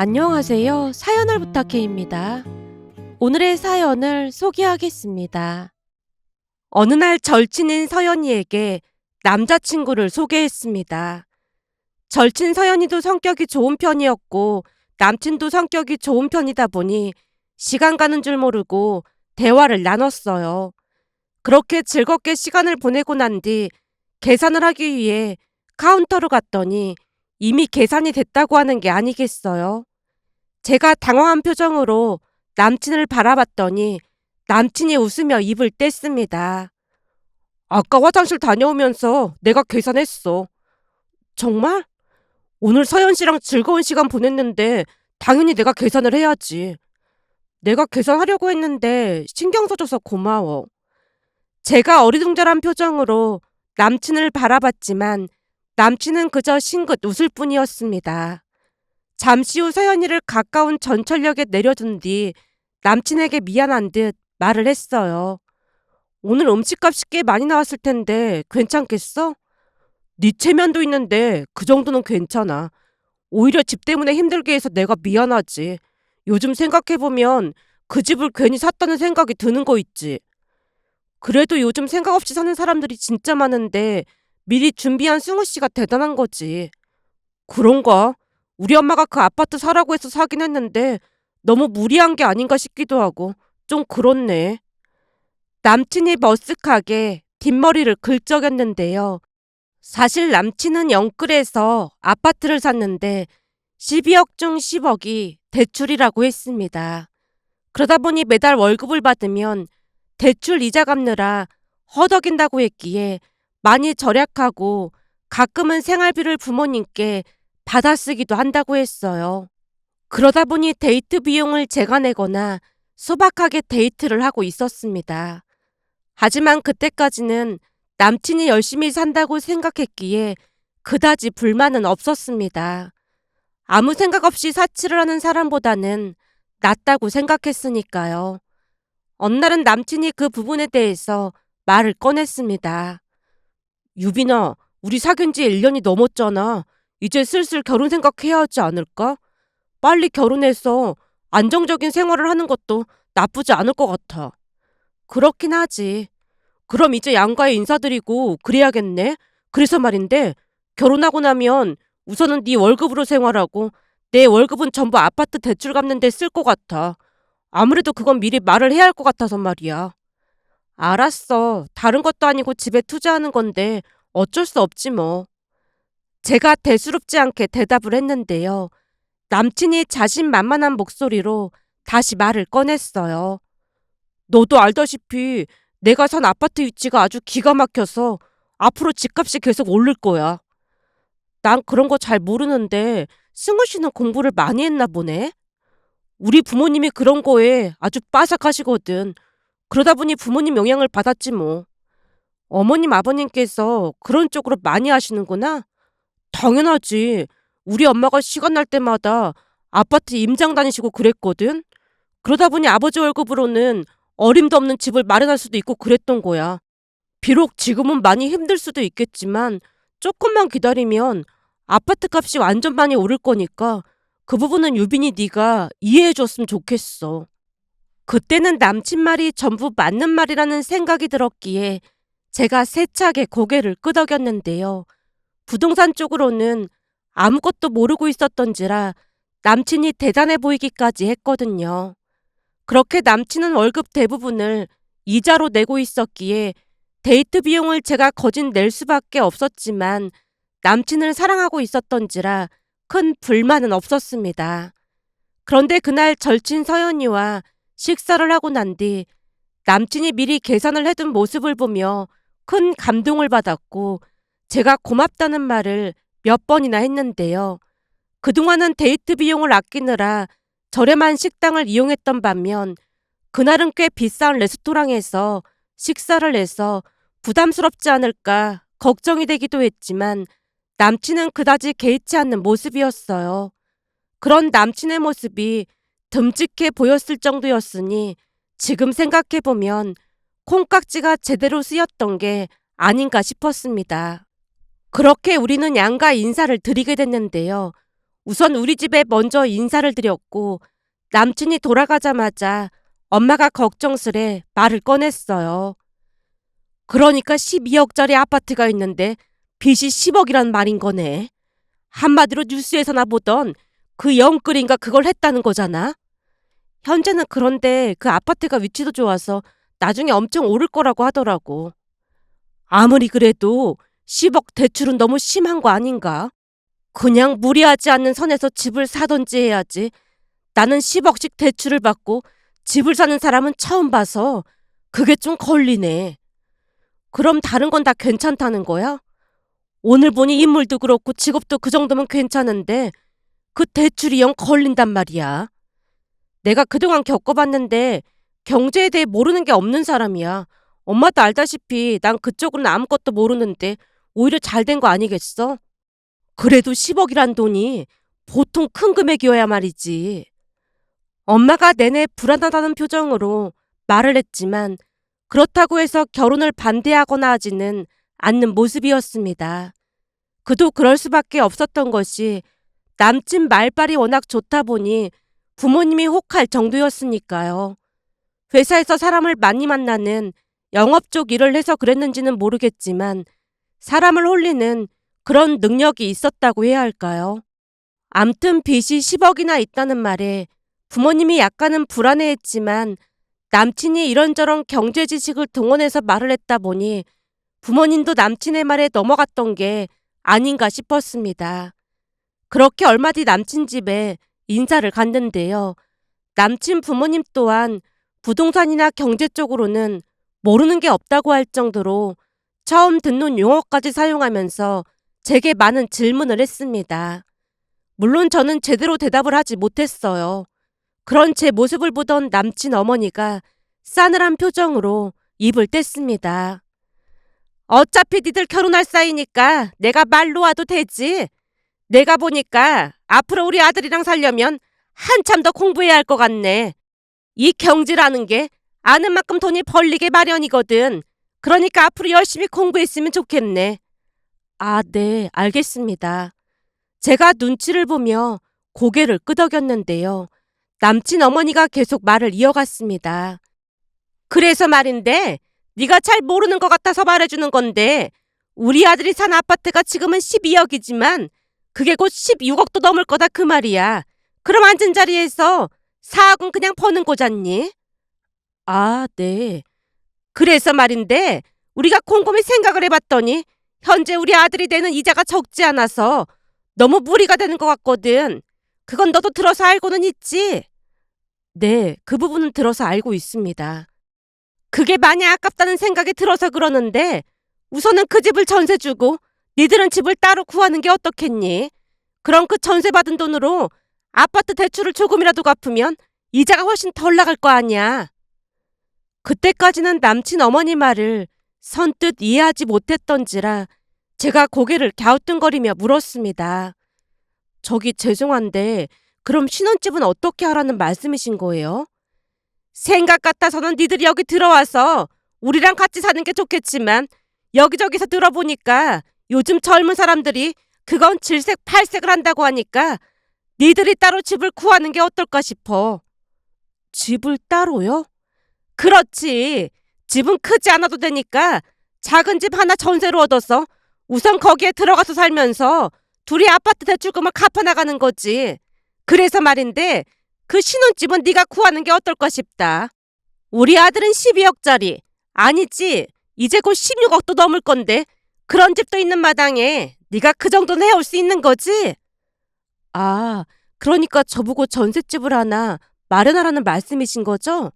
안녕하세요. 사연을 부탁해입니다. 오늘의 사연을 소개하겠습니다. 어느 날 절친인 서연이에게 남자친구를 소개했습니다. 절친 서연이도 성격이 좋은 편이었고 남친도 성격이 좋은 편이다 보니 시간 가는 줄 모르고 대화를 나눴어요. 그렇게 즐겁게 시간을 보내고 난 뒤 계산을 하기 위해 카운터로 갔더니 이미 계산이 됐다고 하는 게 아니겠어요. 제가 당황한 표정으로 남친을 바라봤더니 남친이 웃으며 입을 뗐습니다. 아까 화장실 다녀오면서 내가 계산했어. 정말? 오늘 서연 씨랑 즐거운 시간 보냈는데 당연히 내가 계산을 해야지. 내가 계산하려고 했는데 신경 써줘서 고마워. 제가 어리둥절한 표정으로 남친을 바라봤지만 남친은 그저 싱긋 웃을 뿐이었습니다. 잠시 후 서연이를 가까운 전철역에 내려둔 뒤 남친에게 미안한 듯 말을 했어요. 오늘 음식값이 꽤 많이 나왔을 텐데 괜찮겠어? 네 체면도 있는데 그 정도는 괜찮아. 오히려 집 때문에 힘들게 해서 내가 미안하지. 요즘 생각해보면 그 집을 괜히 샀다는 생각이 드는 거 있지. 그래도 요즘 생각 없이 사는 사람들이 진짜 많은데 미리 준비한 승우 씨가 대단한 거지. 그런가? 우리 엄마가 그 아파트 사라고 해서 사긴 했는데 너무 무리한 게 아닌가 싶기도 하고 좀 그렇네. 남친이 머쓱하게 뒷머리를 긁적였는데요. 사실 남친은 영끌에서 아파트를 샀는데 12억 중 10억이 대출이라고 했습니다. 그러다 보니 매달 월급을 받으면 대출 이자 갚느라 허덕인다고 했기에 많이 절약하고 가끔은 생활비를 부모님께 받아쓰기도 한다고 했어요. 그러다 보니 데이트 비용을 제가 내거나 소박하게 데이트를 하고 있었습니다. 하지만 그때까지는 남친이 열심히 산다고 생각했기에 그다지 불만은 없었습니다. 아무 생각 없이 사치를 하는 사람보다는 낫다고 생각했으니까요. 어느 날은 남친이 그 부분에 대해서 말을 꺼냈습니다. 유빈아, 우리 사귄 지 1년이 넘었잖아. 이제 슬슬 결혼 생각해야 하지 않을까? 빨리 결혼해서 안정적인 생활을 하는 것도 나쁘지 않을 것 같아. 그렇긴 하지. 그럼 이제 양가에 인사드리고 그래야겠네. 그래서 말인데 결혼하고 나면 우선은 네 월급으로 생활하고 내 월급은 전부 아파트 대출 갚는 데 쓸 것 같아. 아무래도 그건 미리 말을 해야 할 것 같아서 말이야. 알았어. 다른 것도 아니고 집에 투자하는 건데 어쩔 수 없지 뭐. 제가 대수롭지 않게 대답을 했는데요. 남친이 자신만만한 목소리로 다시 말을 꺼냈어요. 너도 알다시피 내가 산 아파트 위치가 아주 기가 막혀서 앞으로 집값이 계속 오를 거야. 난 그런 거 잘 모르는데 승우 씨는 공부를 많이 했나 보네. 우리 부모님이 그런 거에 아주 빠삭하시거든. 그러다 보니 부모님 영향을 받았지 뭐. 어머님 아버님께서 그런 쪽으로 많이 하시는구나. 당연하지. 우리 엄마가 시간 날 때마다 아파트 임장 다니시고 그랬거든. 그러다 보니 아버지 월급으로는 어림도 없는 집을 마련할 수도 있고 그랬던 거야. 비록 지금은 많이 힘들 수도 있겠지만 조금만 기다리면 아파트 값이 완전 많이 오를 거니까 그 부분은 유빈이 네가 이해해 줬으면 좋겠어. 그때는 남친 말이 전부 맞는 말이라는 생각이 들었기에 제가 세차게 고개를 끄덕였는데요. 부동산 쪽으로는 아무것도 모르고 있었던지라 남친이 대단해 보이기까지 했거든요. 그렇게 남친은 월급 대부분을 이자로 내고 있었기에 데이트 비용을 제가 거진 낼 수밖에 없었지만 남친을 사랑하고 있었던지라 큰 불만은 없었습니다. 그런데 그날 절친 서연이와 식사를 하고 난 뒤 남친이 미리 계산을 해둔 모습을 보며 큰 감동을 받았고 제가 고맙다는 말을 몇 번이나 했는데요. 그동안은 데이트 비용을 아끼느라 저렴한 식당을 이용했던 반면 그날은 꽤 비싼 레스토랑에서 식사를 해서 부담스럽지 않을까 걱정이 되기도 했지만 남친은 그다지 개의치 않는 모습이었어요. 그런 남친의 모습이 듬직해 보였을 정도였으니 지금 생각해보면 콩깍지가 제대로 쓰였던 게 아닌가 싶었습니다. 그렇게 우리는 양가 인사를 드리게 됐는데요. 우선 우리 집에 먼저 인사를 드렸고 남친이 돌아가자마자 엄마가 걱정스레 말을 꺼냈어요. 그러니까 12억짜리 아파트가 있는데 빚이 10억이란 말인 거네. 한마디로 뉴스에서나 보던 그 영끌인가 그걸 했다는 거잖아. 현재는 그런데 그 아파트가 위치도 좋아서 나중에 엄청 오를 거라고 하더라고. 아무리 그래도 10억 대출은 너무 심한 거 아닌가? 그냥 무리하지 않는 선에서 집을 사던지 해야지. 나는 10억씩 대출을 받고 집을 사는 사람은 처음 봐서 그게 좀 걸리네. 그럼 다른 건 다 괜찮다는 거야? 오늘 보니 인물도 그렇고 직업도 그 정도면 괜찮은데 그 대출이 영 걸린단 말이야. 내가 그동안 겪어봤는데 경제에 대해 모르는 게 없는 사람이야. 엄마도 알다시피 난 그쪽으로는 아무것도 모르는데 오히려 잘 된 거 아니겠어? 그래도 10억이란 돈이 보통 큰 금액이어야 말이지. 엄마가 내내 불안하다는 표정으로 말을 했지만 그렇다고 해서 결혼을 반대하거나 하지는 않는 모습이었습니다. 그도 그럴 수밖에 없었던 것이 남친 말빨이 워낙 좋다 보니 부모님이 혹할 정도였으니까요. 회사에서 사람을 많이 만나는 영업 쪽 일을 해서 그랬는지는 모르겠지만 사람을 홀리는 그런 능력이 있었다고 해야 할까요? 암튼 빚이 10억이나 있다는 말에 부모님이 약간은 불안해했지만 남친이 이런저런 경제 지식을 동원해서 말을 했다 보니 부모님도 남친의 말에 넘어갔던 게 아닌가 싶었습니다. 그렇게 얼마 뒤 남친 집에 인사를 갔는데요. 남친 부모님 또한 부동산이나 경제 쪽으로는 모르는 게 없다고 할 정도로 처음 듣는 용어까지 사용하면서 제게 많은 질문을 했습니다. 물론 저는 제대로 대답을 하지 못했어요. 그런 제 모습을 보던 남친 어머니가 싸늘한 표정으로 입을 뗐습니다. 어차피 니들 결혼할 사이니까 내가 말로 와도 되지. 내가 보니까 앞으로 우리 아들이랑 살려면 한참 더 공부해야 할 것 같네. 이 경지라는 게 아는 만큼 돈이 벌리게 마련이거든. 그러니까 앞으로 열심히 공부했으면 좋겠네. 아, 네, 알겠습니다. 제가 눈치를 보며 고개를 끄덕였는데요. 남친 어머니가 계속 말을 이어갔습니다. 그래서 말인데 네가 잘 모르는 것 같아서 말해주는 건데 우리 아들이 산 아파트가 지금은 12억이지만 그게 곧 16억도 넘을 거다 그 말이야. 그럼 앉은 자리에서 4억은 그냥 버는 거잖니? 아, 네. 그래서 말인데 우리가 곰곰이 생각을 해봤더니 현재 우리 아들이 내는 이자가 적지 않아서 너무 무리가 되는 것 같거든. 그건 너도 들어서 알고는 있지? 네, 그 부분은 들어서 알고 있습니다. 그게 많이 아깝다는 생각이 들어서 그러는데 우선은 그 집을 전세 주고 니들은 집을 따로 구하는 게 어떻겠니? 그럼 그 전세 받은 돈으로 아파트 대출을 조금이라도 갚으면 이자가 훨씬 덜 나갈 거 아니야. 그때까지는 남친 어머니 말을 선뜻 이해하지 못했던지라 제가 고개를 갸우뚱거리며 물었습니다. 저기 죄송한데 그럼 신혼집은 어떻게 하라는 말씀이신 거예요? 생각 같아서는 니들이 여기 들어와서 우리랑 같이 사는 게 좋겠지만 여기저기서 들어보니까 요즘 젊은 사람들이 그건 질색 팔색을 한다고 하니까 니들이 따로 집을 구하는 게 어떨까 싶어. 집을 따로요? 그렇지. 집은 크지 않아도 되니까 작은 집 하나 전세로 얻어서 우선 거기에 들어가서 살면서 둘이 아파트 대출금을 갚아나가는 거지. 그래서 말인데 그 신혼집은 네가 구하는 게 어떨까 싶다. 우리 아들은 12억짜리. 아니지. 이제 곧 16억도 넘을 건데 그런 집도 있는 마당에 네가 그 정도는 해올 수 있는 거지? 아, 그러니까 저보고 전셋집을 하나 마련하라는 말씀이신 거죠?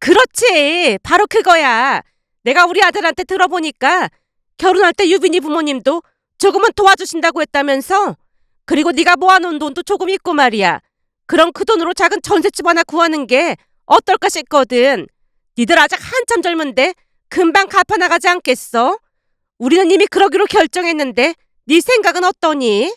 그렇지. 바로 그거야. 내가 우리 아들한테 들어보니까 결혼할 때 유빈이 부모님도 조금은 도와주신다고 했다면서? 그리고 네가 모아놓은 돈도 조금 있고 말이야. 그럼 그 돈으로 작은 전셋집 하나 구하는 게 어떨까 싶거든. 니들 아직 한참 젊은데 금방 갚아나가지 않겠어? 우리는 이미 그러기로 결정했는데 네 생각은 어떠니?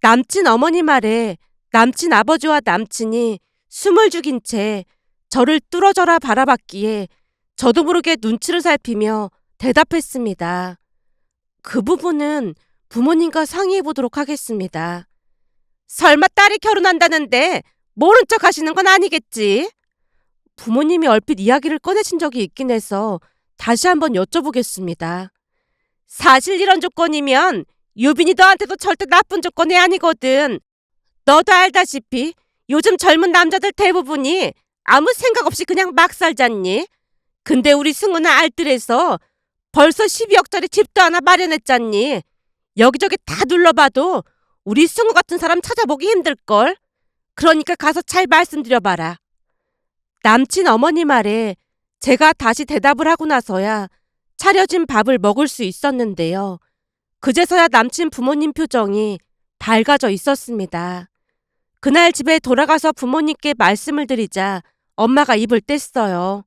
남친 어머니 말에 남친 아버지와 남친이 숨을 죽인 채 저를 뚫어져라 바라봤기에 저도 모르게 눈치를 살피며 대답했습니다. 그 부분은 부모님과 상의해 보도록 하겠습니다. 설마 딸이 결혼한다는데 모른 척 하시는 건 아니겠지? 부모님이 얼핏 이야기를 꺼내신 적이 있긴 해서 다시 한번 여쭤보겠습니다. 사실 이런 조건이면 유빈이 너한테도 절대 나쁜 조건이 아니거든. 너도 알다시피 요즘 젊은 남자들 대부분이 아무 생각 없이 그냥 막 살잖니. 근데 우리 승우는 알뜰해서 벌써 12억짜리 집도 하나 마련했잖니. 여기저기 다 둘러봐도 우리 승우 같은 사람 찾아보기 힘들걸. 그러니까 가서 잘 말씀드려봐라. 남친 어머니 말에 제가 다시 대답을 하고 나서야 차려진 밥을 먹을 수 있었는데요. 그제서야 남친 부모님 표정이 밝아져 있었습니다. 그날 집에 돌아가서 부모님께 말씀을 드리자 엄마가 입을 뗐어요.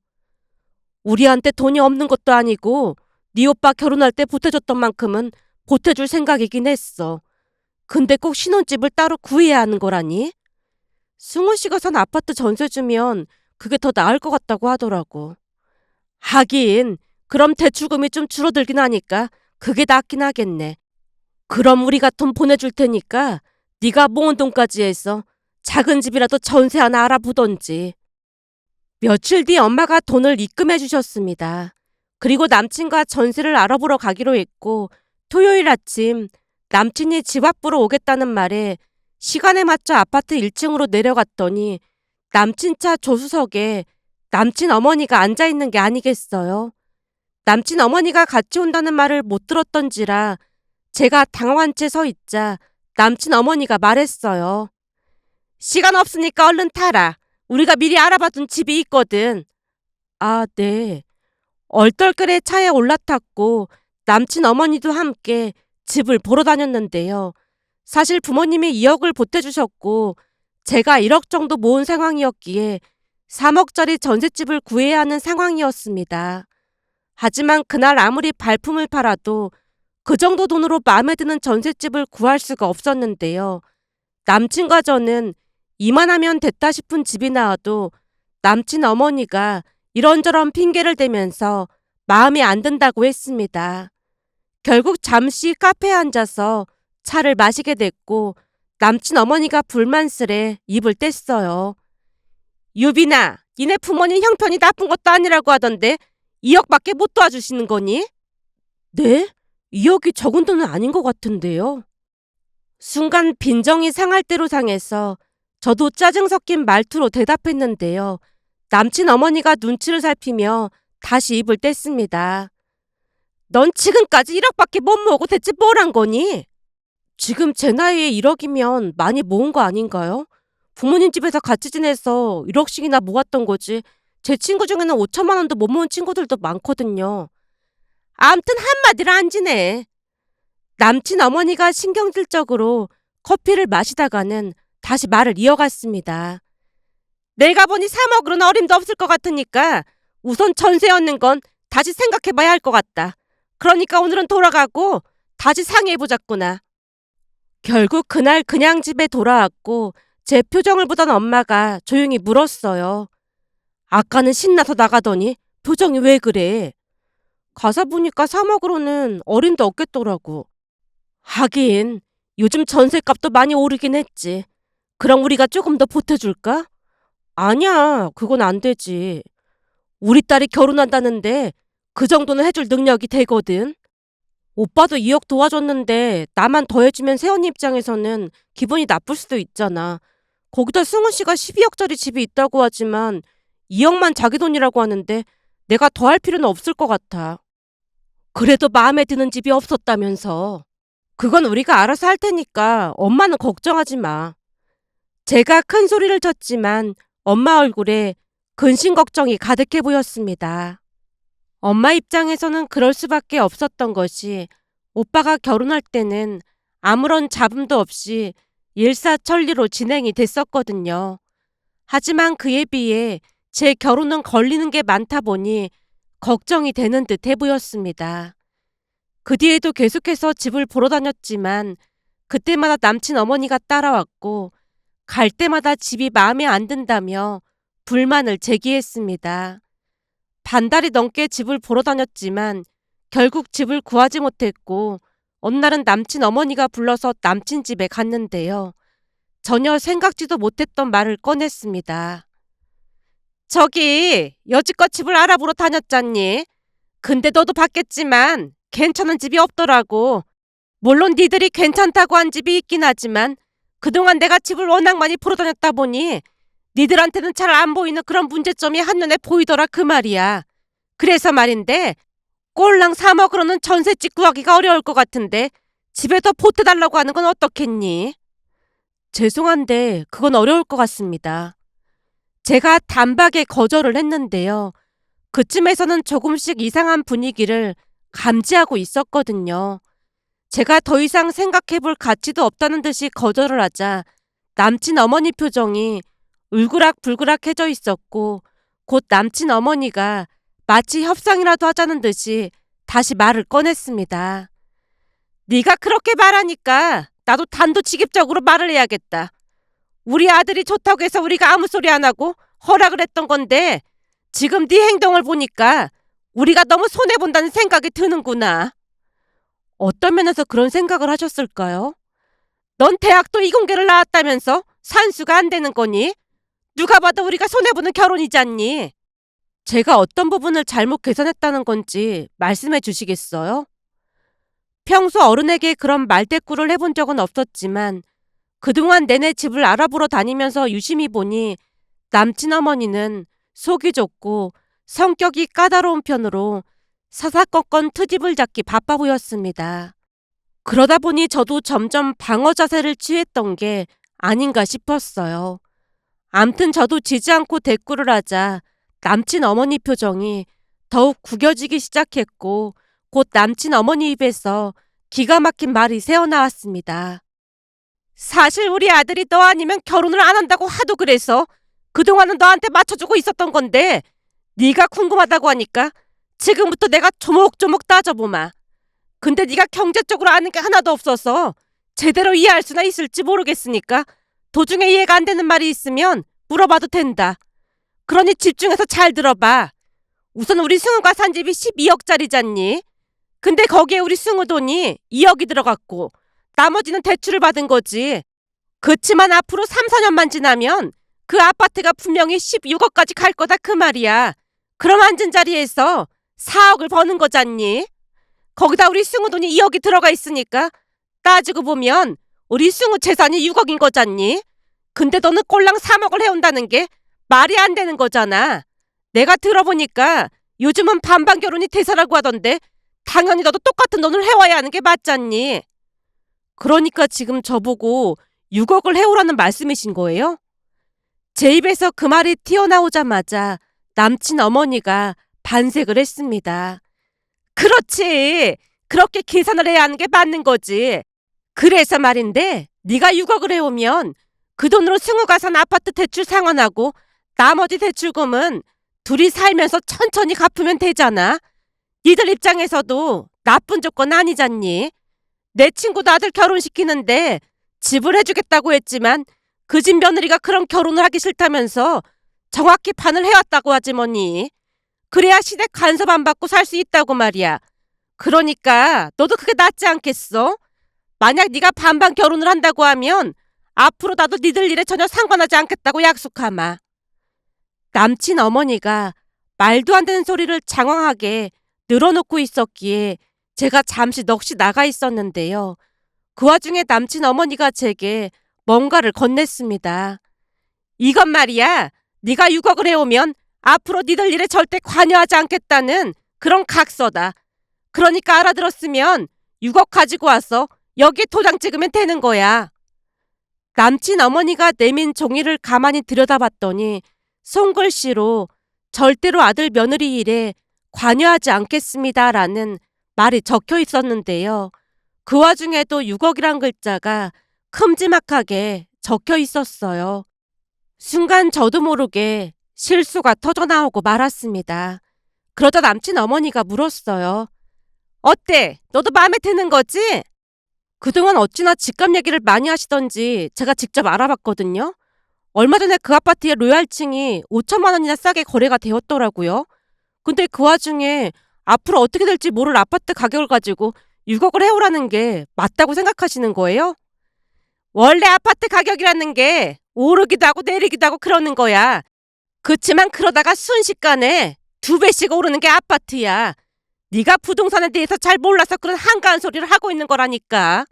우리한테 돈이 없는 것도 아니고 네 오빠 결혼할 때 보태줬던 만큼은 보태줄 생각이긴 했어. 근데 꼭 신혼집을 따로 구해야 하는 거라니? 승우 씨가 산 아파트 전세 주면 그게 더 나을 것 같다고 하더라고. 하긴 그럼 대출금이 좀 줄어들긴 하니까 그게 낫긴 하겠네. 그럼 우리가 돈 보내줄 테니까 네가 모은 돈까지 해서 작은 집이라도 전세 하나 알아보던지. 며칠 뒤 엄마가 돈을 입금해 주셨습니다. 그리고 남친과 전세를 알아보러 가기로 했고 토요일 아침 남친이 집 앞으로 오겠다는 말에 시간에 맞춰 아파트 1층으로 내려갔더니 남친 차 조수석에 남친 어머니가 앉아 있는 게 아니겠어요. 남친 어머니가 같이 온다는 말을 못 들었던지라 제가 당황한 채 서 있자 남친 어머니가 말했어요. 시간 없으니까 얼른 타라. 우리가 미리 알아봐둔 집이 있거든. 아, 네. 얼떨결에 차에 올라탔고 남친 어머니도 함께 집을 보러 다녔는데요. 사실 부모님이 2억을 보태주셨고 제가 1억 정도 모은 상황이었기에 3억짜리 전셋집을 구해야 하는 상황이었습니다. 하지만 그날 아무리 발품을 팔아도 그 정도 돈으로 마음에 드는 전셋집을 구할 수가 없었는데요. 남친과 저는 이만하면 됐다 싶은 집이 나와도 남친 어머니가 이런저런 핑계를 대면서 마음에 안 든다고 했습니다. 결국 잠시 카페에 앉아서 차를 마시게 됐고 남친 어머니가 불만스레 입을 뗐어요. 유빈아, 니네 부모님 형편이 나쁜 것도 아니라고 하던데 2억밖에 못 도와주시는 거니? 네? 2억이 적은 돈은 아닌 것 같은데요. 순간 빈정이 상할 대로 상해서 저도 짜증 섞인 말투로 대답했는데요. 남친 어머니가 눈치를 살피며 다시 입을 뗐습니다. 넌 지금까지 1억밖에 못 모으고 대체 뭘 한 거니? 지금 제 나이에 1억이면 많이 모은 거 아닌가요? 부모님 집에서 같이 지내서 1억씩이나 모았던 거지. 제 친구 중에는 5천만 원도 못 모은 친구들도 많거든요. 암튼 한마디로 안 지내. 남친 어머니가 신경질적으로 커피를 마시다가는 다시 말을 이어갔습니다. 내가 보니 3억으로는 어림도 없을 것 같으니까 우선 전세 얻는 건 다시 생각해봐야 할 것 같다. 그러니까 오늘은 돌아가고 다시 상의해보자꾸나. 결국 그날 그냥 집에 돌아왔고 제 표정을 보던 엄마가 조용히 물었어요. 아까는 신나서 나가더니 표정이 왜 그래? 가사 보니까 3억으로는 어림도 없겠더라고. 하긴 요즘 전세값도 많이 오르긴 했지. 그럼 우리가 조금 더 보태줄까? 아니야, 그건 안 되지. 우리 딸이 결혼한다는데 그 정도는 해줄 능력이 되거든. 오빠도 2억 도와줬는데 나만 더해주면 세연이 입장에서는 기분이 나쁠 수도 있잖아. 거기다 승우 씨가 12억짜리 집이 있다고 하지만 2억만 자기 돈이라고 하는데 내가 더 할 필요는 없을 것 같아. 그래도 마음에 드는 집이 없었다면서. 그건 우리가 알아서 할 테니까 엄마는 걱정하지 마. 제가 큰 소리를 쳤지만 엄마 얼굴에 근심 걱정이 가득해 보였습니다. 엄마 입장에서는 그럴 수밖에 없었던 것이 오빠가 결혼할 때는 아무런 잡음도 없이 일사천리로 진행이 됐었거든요. 하지만 그에 비해 제 결혼은 걸리는 게 많다 보니 걱정이 되는 듯해 보였습니다. 그 뒤에도 계속해서 집을 보러 다녔지만 그때마다 남친 어머니가 따라왔고 갈 때마다 집이 마음에 안 든다며 불만을 제기했습니다. 반달이 넘게 집을 보러 다녔지만 결국 집을 구하지 못했고 어느 날은 남친 어머니가 불러서 남친 집에 갔는데요. 전혀 생각지도 못했던 말을 꺼냈습니다. 저기 여지껏 집을 알아보러 다녔잖니. 근데 너도 봤겠지만 괜찮은 집이 없더라고. 물론 니들이 괜찮다고 한 집이 있긴 하지만 그동안 내가 집을 워낙 많이 보러 다녔다 보니 니들한테는 잘 안 보이는 그런 문제점이 한눈에 보이더라 그 말이야. 그래서 말인데 꼴랑 3억으로는 전셋집 구하기가 어려울 것 같은데 집에 더 보태달라고 하는 건 어떻겠니? 죄송한데 그건 어려울 것 같습니다. 제가 단박에 거절을 했는데요. 그쯤에서는 조금씩 이상한 분위기를 감지하고 있었거든요. 제가 더 이상 생각해 볼 가치도 없다는 듯이 거절을 하자 남친 어머니 표정이 울그락불그락해져 있었고 곧 남친 어머니가 마치 협상이라도 하자는 듯이 다시 말을 꺼냈습니다. 네가 그렇게 말하니까 나도 단도직입적으로 말을 해야겠다. 우리 아들이 좋다고 해서 우리가 아무 소리 안 하고 허락을 했던 건데 지금 네 행동을 보니까 우리가 너무 손해 본다는 생각이 드는구나. 어떤 면에서 그런 생각을 하셨을까요? 넌 대학도 이공계를 나왔다면서 산수가 안 되는 거니? 누가 봐도 우리가 손해 보는 결혼이잖니. 제가 어떤 부분을 잘못 계산했다는 건지 말씀해 주시겠어요? 평소 어른에게 그런 말대꾸를 해본 적은 없었지만 그동안 내내 집을 알아보러 다니면서 유심히 보니 남친 어머니는 속이 좁고 성격이 까다로운 편으로 사사건건 트집을 잡기 바빠 보였습니다. 그러다 보니 저도 점점 방어 자세를 취했던 게 아닌가 싶었어요. 암튼 저도 지지 않고 대꾸를 하자 남친 어머니 표정이 더욱 구겨지기 시작했고 곧 남친 어머니 입에서 기가 막힌 말이 새어나왔습니다. 사실 우리 아들이 너 아니면 결혼을 안 한다고 하도 그래서 그동안은 너한테 맞춰주고 있었던 건데 네가 궁금하다고 하니까 지금부터 내가 조목조목 따져보마. 근데 네가 경제적으로 아는 게 하나도 없어서 제대로 이해할 수나 있을지 모르겠으니까 도중에 이해가 안 되는 말이 있으면 물어봐도 된다. 그러니 집중해서 잘 들어봐. 우선 우리 승우가 산 집이 12억짜리잖니. 근데 거기에 우리 승우 돈이 2억이 들어갔고 나머지는 대출을 받은 거지. 그치만 앞으로 3, 4년만 지나면 그 아파트가 분명히 16억까지 갈 거다 그 말이야. 그럼 앉은 자리에서 4억을 버는 거잖니. 거기다 우리 승우 돈이 2억이 들어가 있으니까 따지고 보면 우리 승우 재산이 6억인 거잖니. 근데 너는 꼴랑 3억을 해온다는 게 말이 안 되는 거잖아. 내가 들어보니까 요즘은 반반 결혼이 대사라고 하던데 당연히 너도 똑같은 돈을 해와야 하는 게 맞잖니. 그러니까 지금 저보고 6억을 해오라는 말씀이신 거예요? 제 입에서 그 말이 튀어나오자마자 남친 어머니가 반색을 했습니다. 그렇지. 그렇게 계산을 해야 하는 게 맞는 거지. 그래서 말인데 네가 6억을 해오면 그 돈으로 승우가 산 아파트 대출 상환하고 나머지 대출금은 둘이 살면서 천천히 갚으면 되잖아. 니들 입장에서도 나쁜 조건 아니잖니. 내 친구도 아들 결혼시키는데 집을 해주겠다고 했지만 그 집 며느리가 그런 결혼을 하기 싫다면서 정확히 반을 해왔다고 하지 뭐니. 그래야 시댁 간섭 안 받고 살 수 있다고 말이야. 그러니까 너도 그게 낫지 않겠어? 만약 네가 반반 결혼을 한다고 하면 앞으로 나도 니들 일에 전혀 상관하지 않겠다고 약속하마. 남친 어머니가 말도 안 되는 소리를 장황하게 늘어놓고 있었기에 제가 잠시 넋이 나가 있었는데요. 그 와중에 남친 어머니가 제게 뭔가를 건넸습니다. 이건 말이야. 네가 6억을 해오면 앞으로 니들 일에 절대 관여하지 않겠다는 그런 각서다. 그러니까 알아들었으면 6억 가지고 와서 여기에 도장 찍으면 되는 거야. 남친 어머니가 내민 종이를 가만히 들여다봤더니 손글씨로 절대로 아들 며느리 일에 관여하지 않겠습니다라는 말이 적혀 있었는데요. 그 와중에도 6억이란 글자가 큼지막하게 적혀 있었어요. 순간 저도 모르게 실수가 터져 나오고 말았습니다. 그러자 남친 어머니가 물었어요. 어때? 너도 마음에 드는 거지? 그동안 어찌나 집값 얘기를 많이 하시던지 제가 직접 알아봤거든요. 얼마 전에 그 아파트의 로얄층이 5천만 원이나 싸게 거래가 되었더라고요. 근데 그 와중에 앞으로 어떻게 될지 모를 아파트 가격을 가지고 6억을 해오라는 게 맞다고 생각하시는 거예요? 원래 아파트 가격이라는 게 오르기도 하고 내리기도 하고 그러는 거야. 그치만 그러다가 순식간에 두 배씩 오르는 게 아파트야. 네가 부동산에 대해서 잘 몰라서 그런 한가한 소리를 하고 있는 거라니까.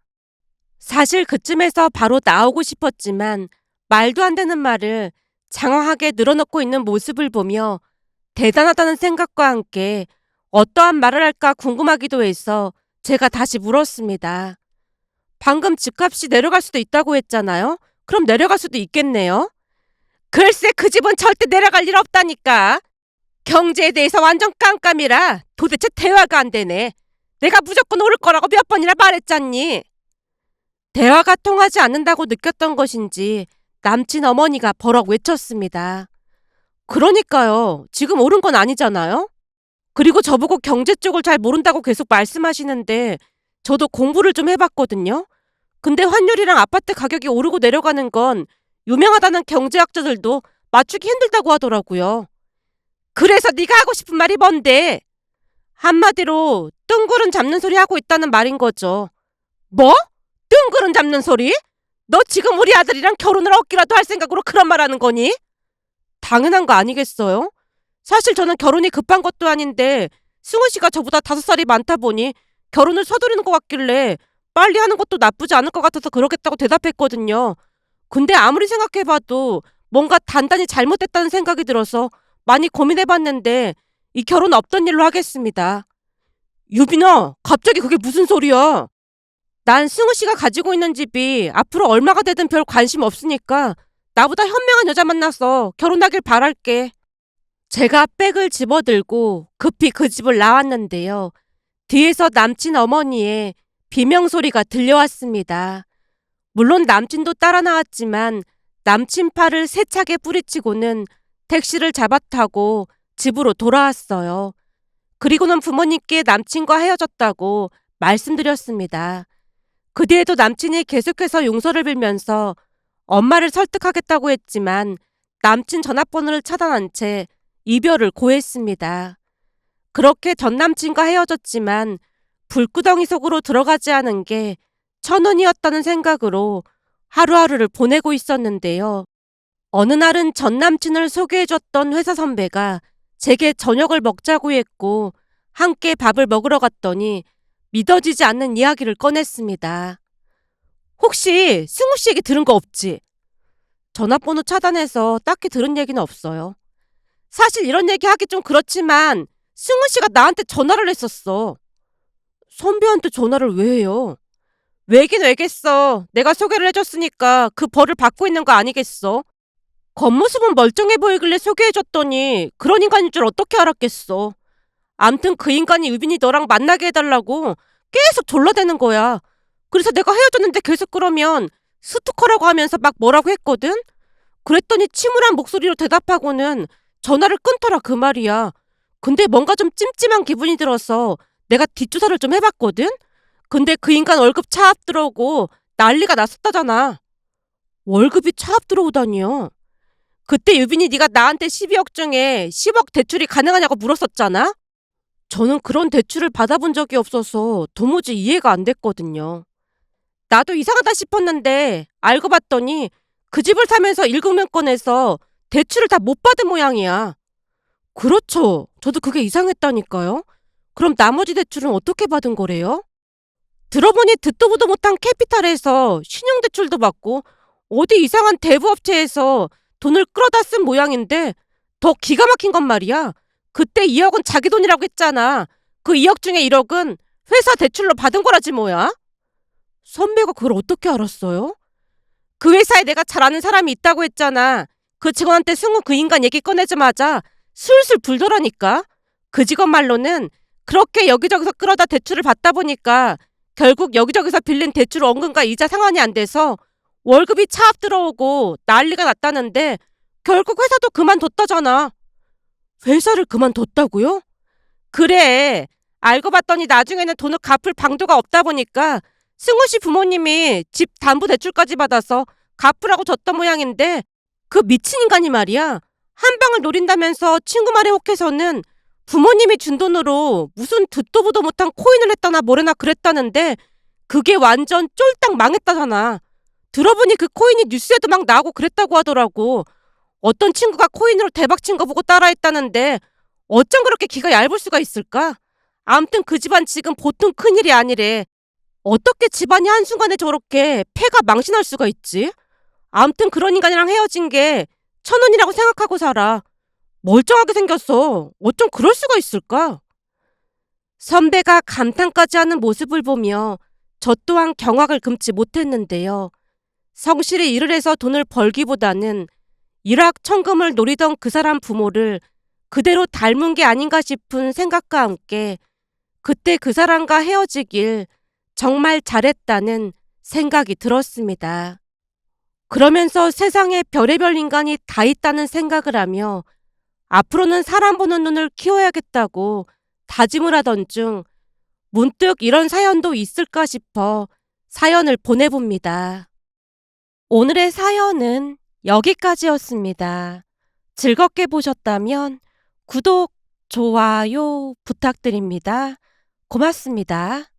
사실 그쯤에서 바로 나오고 싶었지만 말도 안 되는 말을 장황하게 늘어놓고 있는 모습을 보며 대단하다는 생각과 함께 어떠한 말을 할까 궁금하기도 해서 제가 다시 물었습니다. 방금 집값이 내려갈 수도 있다고 했잖아요? 그럼 내려갈 수도 있겠네요? 글쎄 그 집은 절대 내려갈 일 없다니까. 경제에 대해서 완전 깜깜이라 도대체 대화가 안 되네. 내가 무조건 오를 거라고 몇 번이나 말했잖니. 대화가 통하지 않는다고 느꼈던 것인지 남친 어머니가 버럭 외쳤습니다. 그러니까요. 지금 오른 건 아니잖아요? 그리고 저보고 경제 쪽을 잘 모른다고 계속 말씀하시는데 저도 공부를 좀 해봤거든요. 근데 환율이랑 아파트 가격이 오르고 내려가는 건 유명하다는 경제학자들도 맞추기 힘들다고 하더라고요. 그래서 네가 하고 싶은 말이 뭔데? 한마디로 뜬구름 잡는 소리 하고 있다는 말인 거죠. 뭐? 뜬구름 잡는 소리? 너 지금 우리 아들이랑 결혼을 얻기라도 할 생각으로 그런 말 하는 거니? 당연한 거 아니겠어요? 사실 저는 결혼이 급한 것도 아닌데 승우 씨가 저보다 다섯 살이 많다 보니 결혼을 서두르는 것 같길래 빨리 하는 것도 나쁘지 않을 것 같아서 그러겠다고 대답했거든요. 근데 아무리 생각해봐도 뭔가 단단히 잘못됐다는 생각이 들어서 많이 고민해봤는데 이 결혼 없던 일로 하겠습니다. 유빈아, 갑자기 그게 무슨 소리야? 난 승우 씨가 가지고 있는 집이 앞으로 얼마가 되든 별 관심 없으니까 나보다 현명한 여자 만나서 결혼하길 바랄게. 제가 백을 집어들고 급히 그 집을 나왔는데요. 뒤에서 남친 어머니의 비명 소리가 들려왔습니다. 물론 남친도 따라 나왔지만 남친 팔을 세차게 뿌리치고는 택시를 잡아 타고 집으로 돌아왔어요. 그리고는 부모님께 남친과 헤어졌다고 말씀드렸습니다. 그 뒤에도 남친이 계속해서 용서를 빌면서 엄마를 설득하겠다고 했지만 남친 전화번호를 차단한 채 이별을 고했습니다. 그렇게 전 남친과 헤어졌지만 불구덩이 속으로 들어가지 않은 게 천운이었다는 생각으로 하루하루를 보내고 있었는데요. 어느 날은 전 남친을 소개해줬던 회사 선배가 제게 저녁을 먹자고 했고 함께 밥을 먹으러 갔더니 믿어지지 않는 이야기를 꺼냈습니다. 혹시 승우 씨 얘기 들은 거 없지? 전화번호 차단해서 딱히 들은 얘기는 없어요. 사실 이런 얘기 하기 좀 그렇지만 승우 씨가 나한테 전화를 했었어. 선배한테 전화를 왜 해요? 왜긴 왜겠어. 내가 소개를 해줬으니까 그 벌을 받고 있는 거 아니겠어? 겉모습은 멀쩡해 보이길래 소개해줬더니 그런 인간인 줄 어떻게 알았겠어. 암튼 그 인간이 유빈이 너랑 만나게 해달라고 계속 졸라대는 거야. 그래서 내가 헤어졌는데 계속 그러면 스토커라고 하면서 막 뭐라고 했거든? 그랬더니 침울한 목소리로 대답하고는 전화를 끊더라 그 말이야. 근데 뭔가 좀 찜찜한 기분이 들어서 내가 뒷조사를 좀 해봤거든? 근데 그 인간 월급 차압 들어오고 난리가 났었다잖아. 월급이 차압 들어오다니요. 그때 유빈이 네가 나한테 12억 중에 10억 대출이 가능하냐고 물었었잖아? 저는 그런 대출을 받아본 적이 없어서 도무지 이해가 안 됐거든요. 나도 이상하다 싶었는데 알고 봤더니 그 집을 사면서 1금융권에서 대출을 다 못 받은 모양이야. 그렇죠. 저도 그게 이상했다니까요. 그럼 나머지 대출은 어떻게 받은 거래요? 들어보니 듣도 보도 못한 캐피탈에서 신용대출도 받고 어디 이상한 대부업체에서 돈을 끌어다 쓴 모양인데 더 기가 막힌 건 말이야. 그때 2억은 자기 돈이라고 했잖아. 그 2억 중에 1억은 회사 대출로 받은 거라지 뭐야? 선배가 그걸 어떻게 알았어요? 그 회사에 내가 잘 아는 사람이 있다고 했잖아. 그 직원한테 승우 그 인간 얘기 꺼내자마자 술술 불더라니까. 그 직원 말로는 그렇게 여기저기서 끌어다 대출을 받다 보니까 결국 여기저기서 빌린 대출 원금과 이자 상환이 안 돼서 월급이 차압 들어오고 난리가 났다는데 결국 회사도 그만뒀다잖아. 회사를 그만뒀다고요? 그래. 알고 봤더니 나중에는 돈을 갚을 방도가 없다 보니까 승우 씨 부모님이 집 담보 대출까지 받아서 갚으라고 줬던 모양인데 그 미친 인간이 말이야. 한 방을 노린다면서 친구 말에 혹해서는 부모님이 준 돈으로 무슨 듣도 보도 못한 코인을 했다나 뭐래나 그랬다는데 그게 완전 쫄딱 망했다잖아. 들어보니 그 코인이 뉴스에도 막 나오고 그랬다고 하더라고. 어떤 친구가 코인으로 대박 친 거 보고 따라했다는데 어쩜 그렇게 기가 얇을 수가 있을까? 암튼 그 집안 지금 보통 큰일이 아니래. 어떻게 집안이 한순간에 저렇게 폐가 망신할 수가 있지? 암튼 그런 인간이랑 헤어진 게 천운이라고 생각하고 살아. 멀쩡하게 생겼어. 어쩜 그럴 수가 있을까? 선배가 감탄까지 하는 모습을 보며 저 또한 경악을 금치 못했는데요. 성실히 일을 해서 돈을 벌기보다는 일확천금을 노리던 그 사람 부모를 그대로 닮은 게 아닌가 싶은 생각과 함께 그때 그 사람과 헤어지길 정말 잘했다는 생각이 들었습니다. 그러면서 세상에 별의별 인간이 다 있다는 생각을 하며 앞으로는 사람 보는 눈을 키워야겠다고 다짐을 하던 중 문득 이런 사연도 있을까 싶어 사연을 보내봅니다. 오늘의 사연은 여기까지였습니다. 즐겁게 보셨다면 구독, 좋아요 부탁드립니다. 고맙습니다.